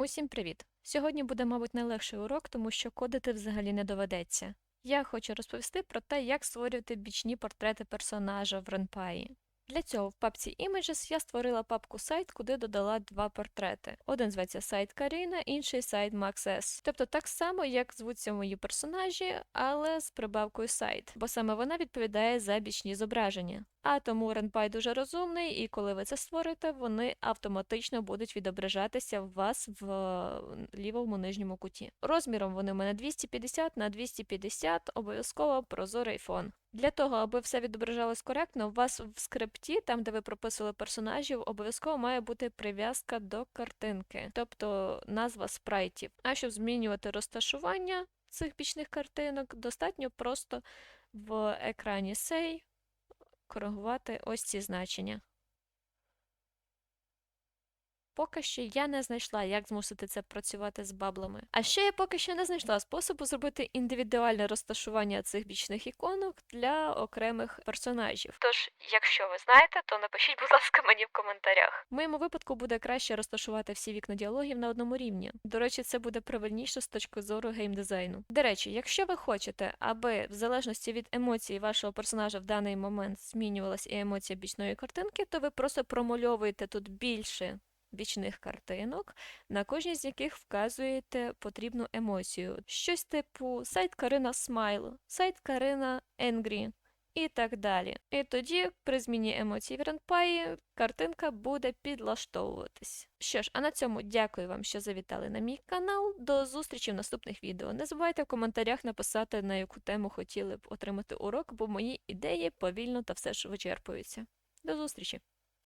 Усім привіт! Сьогодні буде, мабуть, найлегший урок, тому що кодити взагалі не доведеться. Я хочу розповісти про те, як створювати бічні портрети персонажа в RenPy. Для цього в папці Images я створила папку сайт, куди додала два портрети. Один зветься сайт Каріна, інший сайт MaxS. Тобто так само, як звуться мої персонажі, але з прибавкою сайт, бо саме вона відповідає за бічні зображення. А тому RenPy дуже розумний, і коли ви це створите, вони автоматично будуть відображатися в вас в е, лівому нижньому куті. Розміром вони в мене 250 на 250, обов'язково прозорий фон. Для того, аби все відображалось коректно, у вас в скрипті, там де ви прописували персонажів, обов'язково має бути прив'язка до картинки, тобто назва спрайтів. А щоб змінювати розташування цих бічних картинок, достатньо просто в екрані Say коригувати ось ці значення. Поки що я не знайшла, як змусити це працювати з баблами. А ще я поки що не знайшла способу зробити індивідуальне розташування цих бічних іконок для окремих персонажів. Тож, якщо ви знаєте, то напишіть, будь ласка, мені в коментарях. В моєму випадку буде краще розташувати всі вікна діалогів на одному рівні. До речі, це буде правильніше з точки зору геймдизайну. До речі, якщо ви хочете, аби в залежності від емоцій вашого персонажа в даний момент змінювалась і емоція бічної картинки, то ви просто промальовуєте тут більше бічних картинок, на кожній з яких вказуєте потрібну емоцію. Щось типу сайт Карина Смайл, сайт Карина Енгрі і так далі. І тоді, при зміні емоцій в RenPy, картинка буде підлаштовуватись. Що ж, а на цьому дякую вам, що завітали на мій канал. До зустрічі в наступних відео. Не забувайте в коментарях написати, на яку тему хотіли б отримати урок, бо мої ідеї повільно та все ж вичерпуються. До зустрічі!